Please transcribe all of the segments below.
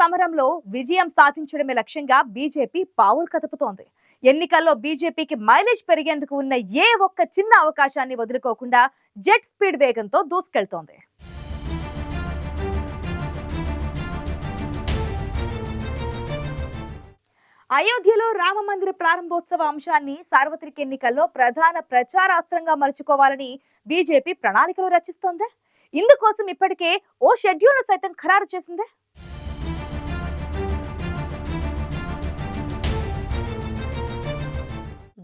సమరంలో విజయం సాధించడమే లక్ష్యంగా బీజేపీ పావులు కదుపుతోంది. ఎన్నికల్లో బీజేపీకి మైలేజ్ పెరిగేందుకు ఉన్న ఏ ఒక్క చిన్న అవకాశాన్ని వదులుకోకుండా జెట్ స్పీడ్ వేగంతో దూసుకెళ్తోంది. అయోధ్యలో రామ మందిర ప్రారంభోత్సవ అంశాన్ని సార్వత్రిక ఎన్నికల్లో ప్రధాన ప్రచారాస్త్రంగా మలుచుకోవాలని బీజేపీ ప్రణాళికలు రచిస్తోంది. ఇందుకోసం ఇప్పటికే ఓ షెడ్యూల్ సైతం ఖరారు చేసింది.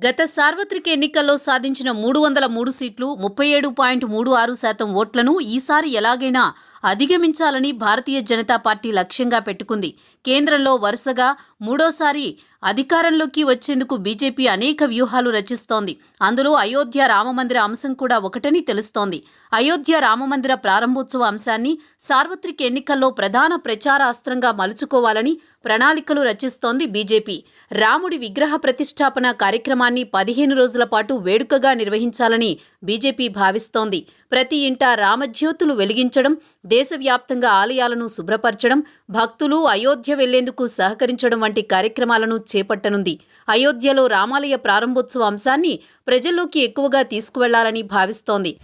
గత సార్వత్రిక ఎన్నికల్లో సాధించిన మూడు వందల మూడు సీట్లు ముప్పై ఏడు పాయింట్ మూడు ఆరు శాతం ఓట్లను ఈసారి ఎలాగైనా అధిగమించాలని భారతీయ జనతా పార్టీ లక్ష్యంగా పెట్టుకుంది. కేంద్రంలో వరుసగా మూడోసారి అధికారంలోకి వచ్చేందుకు బీజేపీ అనేక వ్యూహాలు రచిస్తోంది. అందులో అయోధ్య రామమందిర అంశం కూడా ఒకటని తెలుస్తోంది. అయోధ్య రామమందిర ప్రారంభోత్సవ అంశాన్ని సార్వత్రిక ఎన్నికల్లో ప్రధాన ప్రచార అస్త్రంగా మలుచుకోవాలని ప్రణాళికలు రచిస్తోంది బీజేపీ. రాముడి విగ్రహ ప్రతిష్టాపన కార్యక్రమాన్ని పదిహేను రోజుల పాటు వేడుకగా నిర్వహించాలని బీజేపీ భావిస్తోంది. ప్రతి ఇంటా రామజ్యోతులు వెలిగించడం దేశవ్యాప్తంగా ఆలయాలను శుభ్రపరచడం భక్తులు అయోధ్య వెళ్ళేందుకు సహకరించడం వంటి కార్యక్రమాలను చేపట్టనుంది. అయోధ్యలో రామాలయ ప్రారంభోత్సవ అంశాన్ని ప్రజల్లోకి ఎక్కువగా తీసుకువెళ్ళాలని భావిస్తోంది.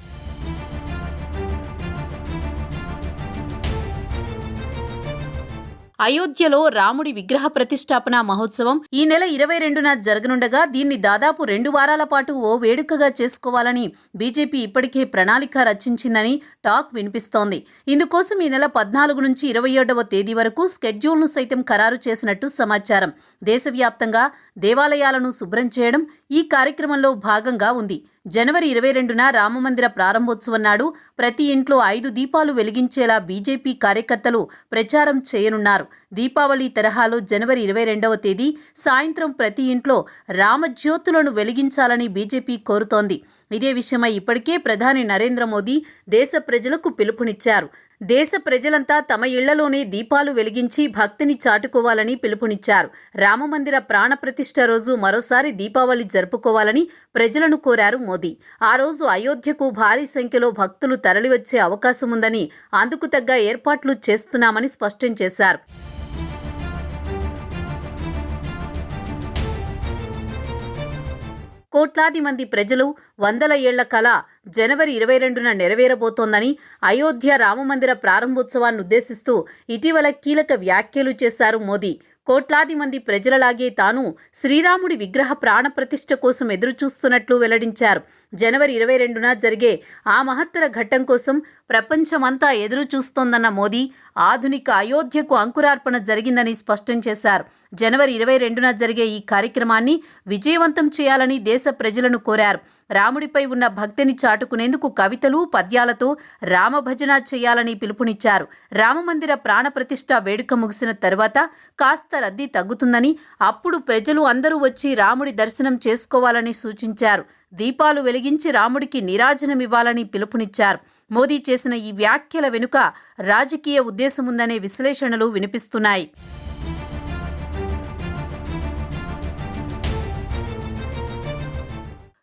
అయోధ్యలో రాముడి విగ్రహ ప్రతిష్టాపన మహోత్సవం ఈ నెల ఇరవై రెండున జరగనుండగా దీన్ని దాదాపు రెండు వారాల పాటు ఓ వేడుకగా చేసుకోవాలని బీజేపీ ఇప్పటికే ప్రణాళిక రచించిందని టాక్ వినిపిస్తోంది. ఇందుకోసం ఈ నెల పద్నాలుగు నుంచి ఇరవై ఏడవ తేదీ వరకు స్కెడ్యూల్ను సైతం ఖరారు చేసినట్టు సమాచారం. దేశవ్యాప్తంగా దేవాలయాలను శుభ్రం చేయడం ఈ కార్యక్రమంలో భాగంగా ఉంది. జనవరి ఇరవై రెండున రామమందిర ప్రారంభోత్సవం నాడు ప్రతి ఇంట్లో ఐదు దీపాలు వెలిగించేలా బీజేపీ కార్యకర్తలు ప్రచారం చేయనున్నారు. దీపావళి తరహాలో జనవరి ఇరవై రెండవ తేదీ సాయంత్రం ప్రతి ఇంట్లో రామజ్యోతులను వెలిగించాలని బీజేపీ కోరుతోంది. ఇదే విషయమై ఇప్పటికే ప్రధాని నరేంద్ర మోదీ దేశ ప్రజలకు పిలుపునిచ్చారు. దేశ ప్రజలంతా తమ ఇళ్ళలోనే దీపాలు వెలిగించి భక్తిని చాటుకోవాలని పిలుపునిచ్చారు. రామమందిర ప్రాణప్రతిష్ఠ రోజు మరోసారి దీపావళి జరుపుకోవాలని ప్రజలను కోరారు మోదీ. ఆ రోజు అయోధ్యకు భారీ సంఖ్యలో భక్తులు తరలివచ్చే అవకాశముందని అందుకు తగ్గ ఏర్పాట్లు చేస్తున్నామని స్పష్టం చేశారు. కోట్లాది మంది ప్రజలు వందల ఏళ్ళ కళ జనవరి ఇరవై రెండున నెరవేరబోతోందని అయోధ్య రామమందిర ప్రారంభోత్సవాన్ని ఉద్దేశిస్తూ ఇటీవల కీలక వ్యాఖ్యలు చేశారు మోదీ. కోట్లాది మంది ప్రజలలాగే తాను శ్రీరాముడి విగ్రహ ప్రాణప్రతిష్ఠ కోసం ఎదురుచూస్తున్నట్లు వెల్లడించారు. జనవరి ఇరవై రెండున జరిగే ఆ మహత్తర ఘట్టం కోసం ప్రపంచమంతా ఎదురు చూస్తోందన్న మోదీ ఆధునిక అయోధ్యకు అంకురార్పణ జరిగిందని స్పష్టం చేశారు. జనవరి ఇరవై రెండున జరిగే ఈ కార్యక్రమాన్ని విజయవంతం చేయాలని దేశ ప్రజలను కోరారు. రాముడిపై ఉన్న భక్తిని చాటుకునేందుకు కవితలు పద్యాలతో రామభజన చేయాలని పిలుపునిచ్చారు. రామమందిర ప్రాణప్రతిష్ఠ వేడుక ముగిసిన తర్వాత కాస్త రద్దీ తగ్గుతుందని అప్పుడు ప్రజలు అందరూ వచ్చి రాముడి దర్శనం చేసుకోవాలని సూచించారు. దీపాలు వెలిగించి రాముడికి నీరాజనమివ్వాలని పిలుపునిచ్చారు. మోదీ చేసిన ఈ వ్యాఖ్యల వెనుక రాజకీయ ఉద్దేశముందనే విశ్లేషణలు వినిపిస్తున్నాయి.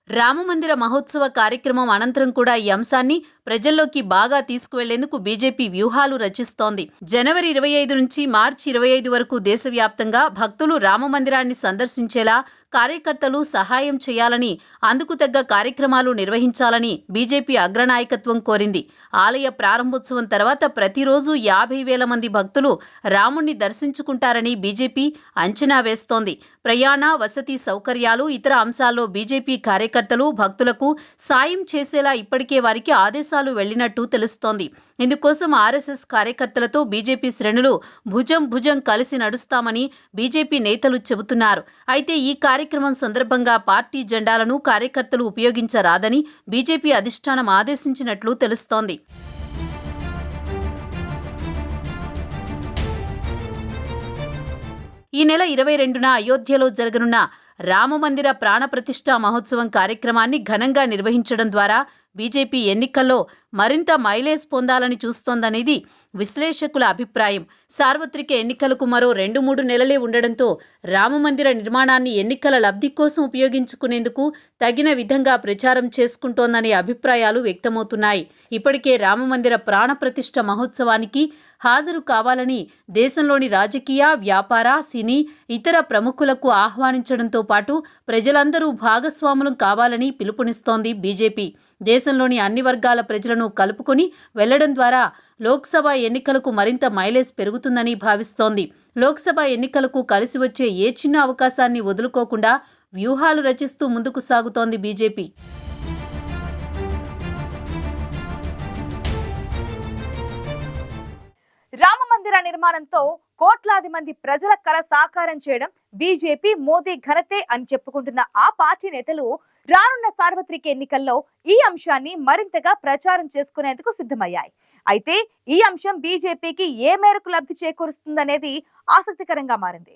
రామమందిర మహోత్సవ కార్యక్రమం అనంతరం కూడా ఈ అంశాన్ని ప్రజల్లోకి బాగా తీసుకువెళ్ళేందుకు బీజేపీ వ్యూహాలు రచిస్తోంది. జనవరి ఇరవై ఐదు నుంచి మార్చి ఇరవై ఐదు వరకు దేశవ్యాప్తంగా భక్తులు రామమందిరాన్ని సందర్శించేలా కార్యకర్తలు సహాయం చేయాలని అందుకు తగ్గ కార్యక్రమాలు నిర్వహించాలని బీజేపీ అగ్రనాయకత్వం కోరింది. ఆలయ ప్రారంభోత్సవం తర్వాత ప్రతిరోజు యాభై వేల మంది భక్తులు రాముణ్ణి దర్శించుకుంటారని బీజేపీ అంచనా వేస్తోంది. ప్రయాణ వసతి సౌకర్యాలు ఇతర అంశాల్లో బీజేపీ కార్యకర్తలు భక్తులకు సాయం చేసేలా ఇప్పటికే వారికి ఆదేశాలు వెళ్ళినట్టు తెలుస్తోంది. ఇందుకోసం ఆర్ఎస్ఎస్ కార్యకర్తలతో బీజేపీ శ్రేణులు భుజం భుజం కలిసి నడుస్తామని బీజేపీ నేతలు చెబుతున్నారు. అయితే ఈ కార్యక్రమం సందర్భంగా పార్టీ జెండాలను కార్యకర్తలు ఉపయోగించరాదని బీజేపీ అధిష్టానం ఆదేశించినట్లు తెలుస్తోంది. ఈ నెల ఇరవై రెండున అయోధ్యలో జరగనున్న రామమందిర ప్రాణప్రతిష్ఠ మహోత్సవం కార్యక్రమాన్ని ఘనంగా నిర్వహించడం ద్వారా బీజేపీ ఎన్నికల్లో మరింత మైలేజ్ పొందాలని చూస్తోందనేది విశ్లేషకుల అభిప్రాయం. సార్వత్రిక ఎన్నికలకు మరో రెండు మూడు నెలలే ఉండడంతో రామమందిర నిర్మాణాన్ని ఎన్నికల లబ్ధి కోసం ఉపయోగించుకునేందుకు తగిన విధంగా ప్రచారం చేసుకుంటోందనే అభిప్రాయాలు వ్యక్తమవుతున్నాయి. ఇప్పటికే రామమందిర ప్రాణప్రతిష్ఠ మహోత్సవానికి హాజరు కావాలని దేశంలోని రాజకీయ వ్యాపార సినీ ఇతర ప్రముఖులకు ఆహ్వానించడంతో పాటు ప్రజలందరూ భాగస్వాములం కావాలని పిలుపునిస్తోంది బీజేపీ. దేశంలోని అన్ని వర్గాల ప్రజలను కలుపుకొని వెళ్ళడం ద్వారా లోక్సభ ఎన్నికలకు మరింత మైలేజ్ పెరుగుతుందని భావిస్తోంది. లోక్సభ ఎన్నికలకు కలిసి వచ్చే ఏ చిన్న అవకాశాన్ని వదులుకోకుండా వ్యూహాలు రచిస్తూ ముందుకు సాగుతోంది బీజేపీ. రామ మందిర నిర్మాణంతో కోట్లాది మంది ప్రజల కల సాకారం చేయడం బీజేపీ మోదీ ఘనతే అని చెప్పుకుంటున్న ఆ పార్టీ నేతలు రానున్న సార్వత్రిక ఎన్నికల్లో ఈ అంశాన్ని మరింతగా ప్రచారం చేసుకునేందుకు సిద్ధమయ్యాయి. అయితే ఈ అంశం బీజేపీకి ఏ మేరకు లబ్ధి చేకూరుస్తుందనేది ఆసక్తికరంగా మారింది.